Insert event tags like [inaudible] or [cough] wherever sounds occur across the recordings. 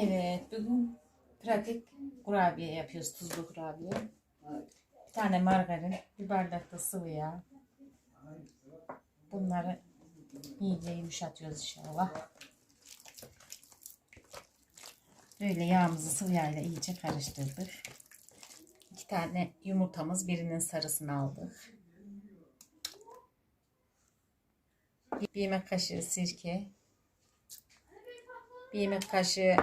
Evet, bugün pratik kurabiye yapıyoruz, tuzlu kurabiye. Bir tane margarin, bir bardak da sıvı yağ. Bunları iyice yumuşatıyoruz inşallah. Böyle yağımızı sıvı yağıyla iyice karıştırdık. İki tane yumurtamız, birinin sarısını aldık. Bir yemek kaşığı sirke. Bir yemek kaşığı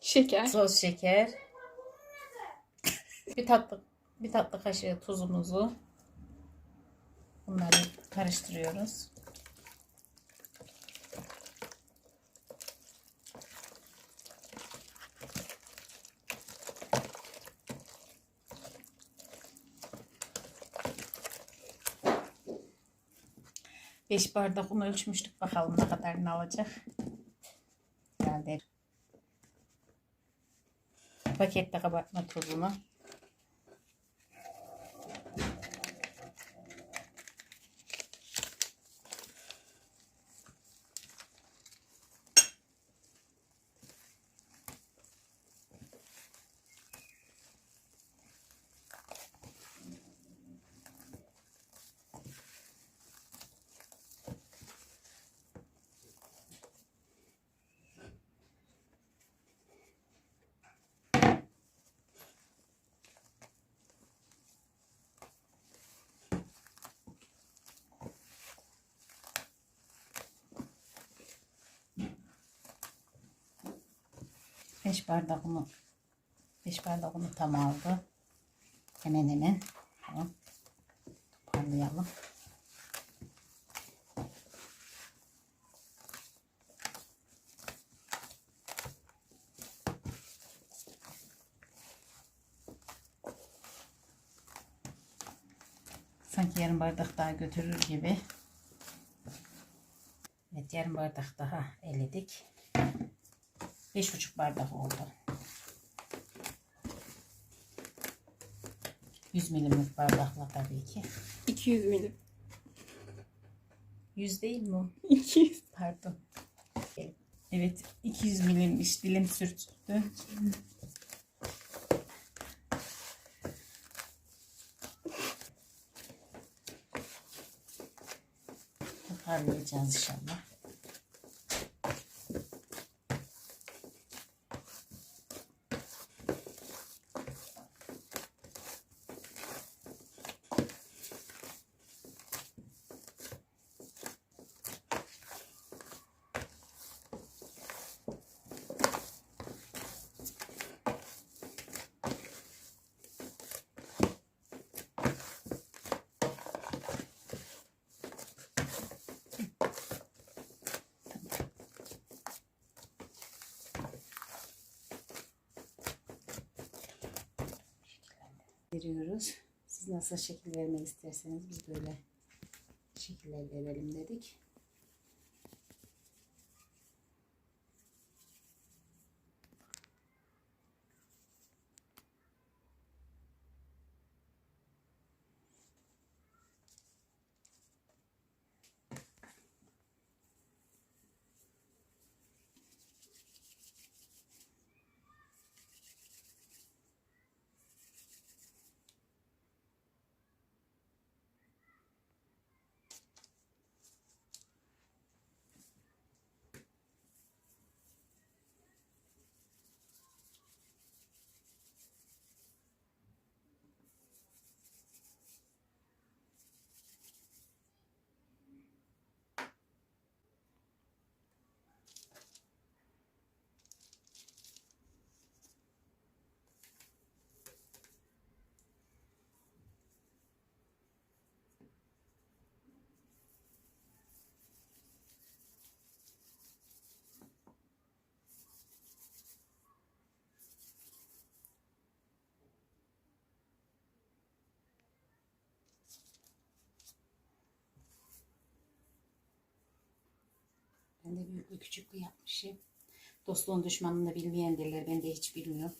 Şeker. toz şeker. bir tatlı bir tatlı kaşığı tuzumuzu bunları karıştırıyoruz. Beş bardak un ölçmüştük. Bakalım ne kadarını alacak. Herhalde pakette kabartma tozunu. Beş bardak unu. Beş bardak unu tam aldı. Hemen hemen. Tamam. Toparlayalım. Sanki yarım bardak daha götürür gibi. Evet yarım bardak daha eledik. Beş buçuk bardak oldu. 100 milimlik bardakla tabii ki. 200 milim. 100 değil mi o? 200. Pardon. Evet 200 milimmiş dilim sürttü. Toparlayacağız inşallah. Veriyoruz. Siz nasıl şekil vermek isterseniz biz böyle şekiller verelim dedik. Ben de büyüklü küçüklü yapmışım. Dostluğun düşmanını bilmeyen derler. Ben de hiç bilmiyorum.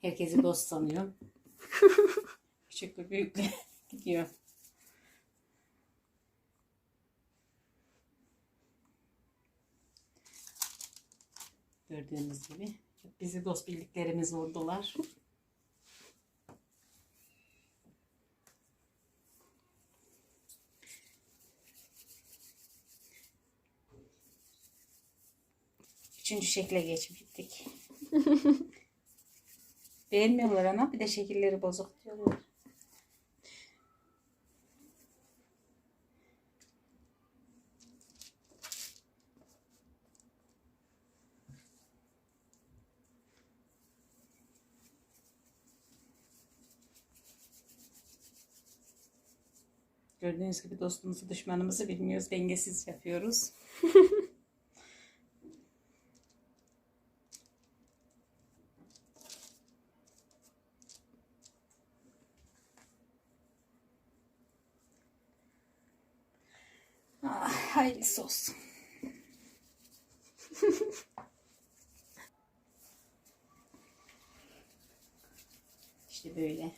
Herkesi dost sanıyorum. [laughs] küçüklü büyüklü [laughs] gidiyor. Gördüğünüz gibi. Bizi dost bildiklerimiz vurdular. Üçüncü şekle geçmiştik. [laughs] Beğenmiyorlar ama bir de şekilleri bozuk diyorlar. Gördüğünüz gibi dostumuzu düşmanımızı bilmiyoruz. Dengesiz yapıyoruz. [laughs] hayırlısı olsun. [laughs] işte böyle.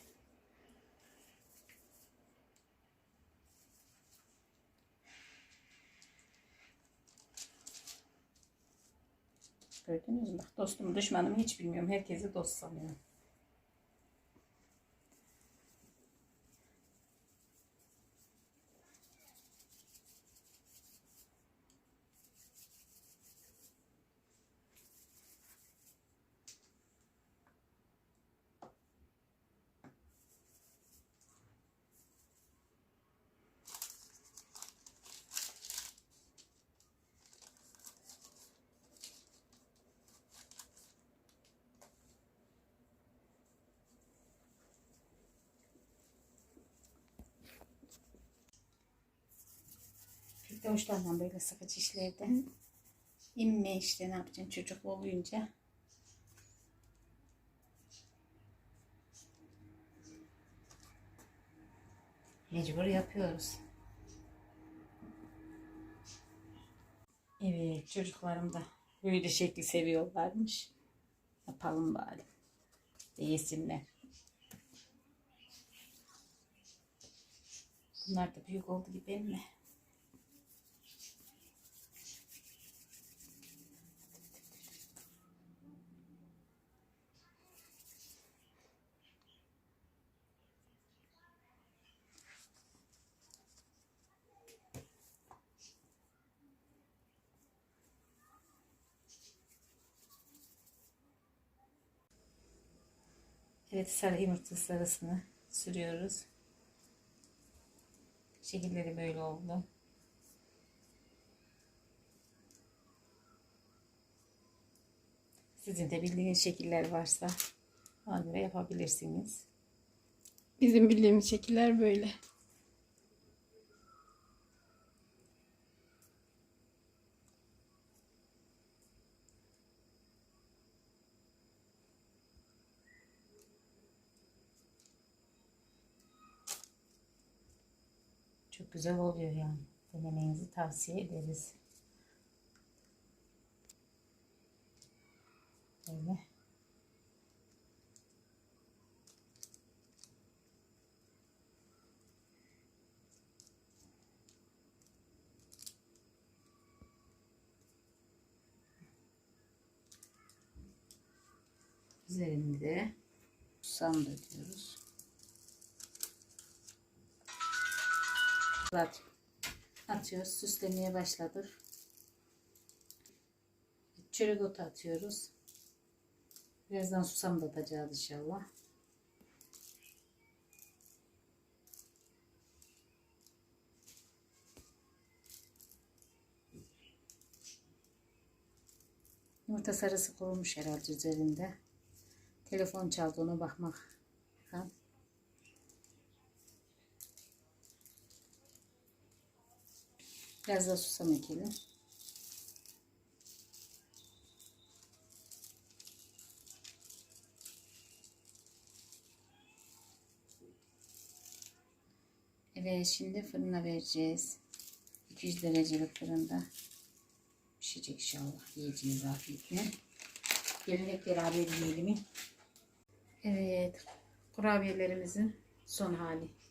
Gördünüz mü? Dostumu düşmanımı hiç bilmiyorum. Herkesi dost sanıyorum. De hoşlanmam böyle sıkıcı işlerden. İnme işte ne yapacaksın çocuk olunca. Mecbur yapıyoruz. Evet çocuklarım da böyle şekli seviyorlarmış. Yapalım bari. Yesinler. Bunlar da büyük oldu gibi mi? Evet sarı yumurta sarısını sürüyoruz. Şekilleri böyle oldu. Sizin de bildiğiniz şekiller varsa ona göre yapabilirsiniz. Bizim bildiğimiz şekiller böyle. Çok güzel oluyor yani. Denemenizi tavsiye ederiz. Böyle. Üzerinde susam döküyoruz. At. Atıyoruz. Süslemeye başladık. Çörek otu atıyoruz. Birazdan susam da atacağız inşallah. Yumurta sarısı kurumuş herhalde üzerinde. Telefon çaldı ona bakmak. Ha? Biraz da susam ekelim. Evet şimdi fırına vereceğiz. 200 derecelik fırında pişecek inşallah. Yiyeceğiz afiyetle. Gelin hep beraber yiyelim. Evet kurabiyelerimizin son hali.